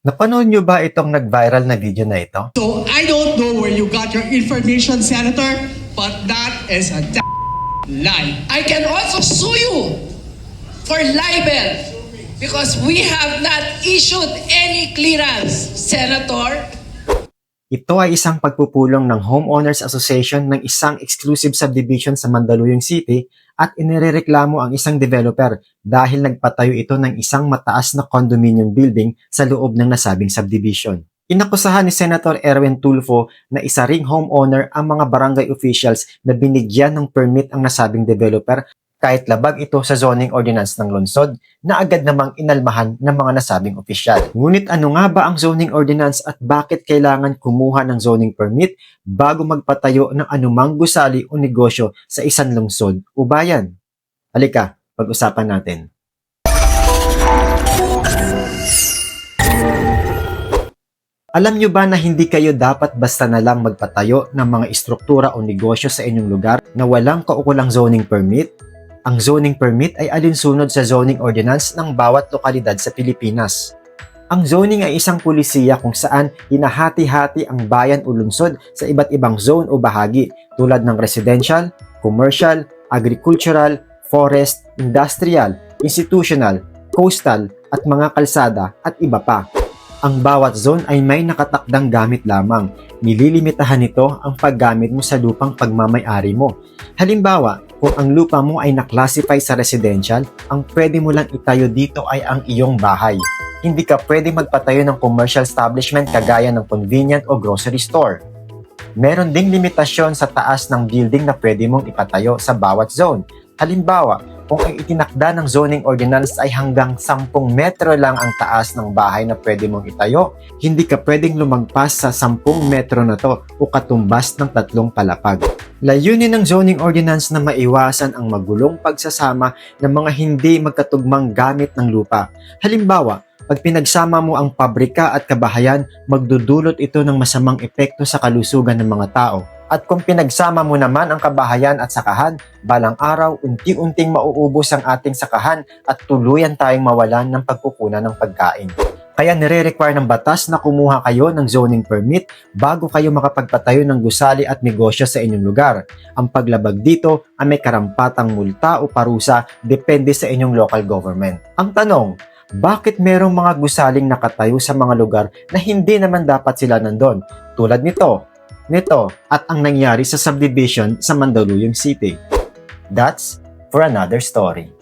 Napanood nyo ba itong nag-viral na video na ito? So I don't know where you got your information, Senator, but that is a lie. I can also sue you for libel because we have not issued any clearance, Senator. Ito ay isang pagpupulong ng Homeowners Association ng isang exclusive subdivision sa Mandaluyong City at inirereklamo ang isang developer dahil nagpatayo ito ng isang mataas na condominium building sa loob ng nasabing subdivision. Inakusahan ni Senator Erwin Tulfo na isa ring homeowner ang mga barangay officials na binigyan ng permit ang nasabing developer kahit labag ito sa zoning ordinance ng lungsod na agad namang inalmahan ng mga nasabing opisyal. Ngunit ano nga ba ang zoning ordinance at bakit kailangan kumuha ng zoning permit bago magpatayo ng anumang gusali o negosyo sa isang lungsod o bayan? Halika, pag-usapan natin. Alam nyo ba na hindi kayo dapat basta na lang magpatayo ng mga istruktura o negosyo sa inyong lugar na walang kaukulang zoning permit? Ang zoning permit ay alinsunod sa zoning ordinance ng bawat lokalidad sa Pilipinas. Ang zoning ay isang pulisiya kung saan hinahati-hati ang bayan o lungsod sa iba't ibang zone o bahagi tulad ng residential, commercial, agricultural, forest, industrial, institutional, coastal at mga kalsada at iba pa. Ang bawat zone ay may nakatakdang gamit lamang. Nililimitahan nito ang paggamit mo sa lupang pagmamayari mo. Halimbawa, kung ang lupa mo ay naklasify sa residential, ang pwede mo lang itayo dito ay ang iyong bahay. Hindi ka pwede magpatayo ng commercial establishment kagaya ng convenient o grocery store. Meron ding limitasyon sa taas ng building na pwede mong ipatayo sa bawat zone. Halimbawa, kung ang itinakda ng zoning ordinance ay hanggang 10 metro lang ang taas ng bahay na pwede mong itayo, hindi ka pwedeng lumagpas sa 10 metro na to o katumbas ng tatlong palapag. Layunin ng zoning ordinance na maiwasan ang magulong pagsasama ng mga hindi magkatugmang gamit ng lupa. Halimbawa, pag pinagsama mo ang pabrika at kabahayan, magdudulot ito ng masamang epekto sa kalusugan ng mga tao. At kung pinagsama mo naman ang kabahayan at sakahan, balang araw unti-unting mauubos ang ating sakahan at tuluyan tayong mawalan ng pagkukunan ng pagkain. Kaya nire-require ng batas na kumuha kayo ng zoning permit bago kayo makapagpatayo ng gusali at negosyo sa inyong lugar. Ang paglabag dito ay may karampatang multa o parusa depende sa inyong local government. Ang tanong, bakit merong mga gusaling nakatayo sa mga lugar na hindi naman dapat sila nandun? Tulad nito, nito, at ang nangyari sa subdivision sa Mandaluyong City. That's for another story.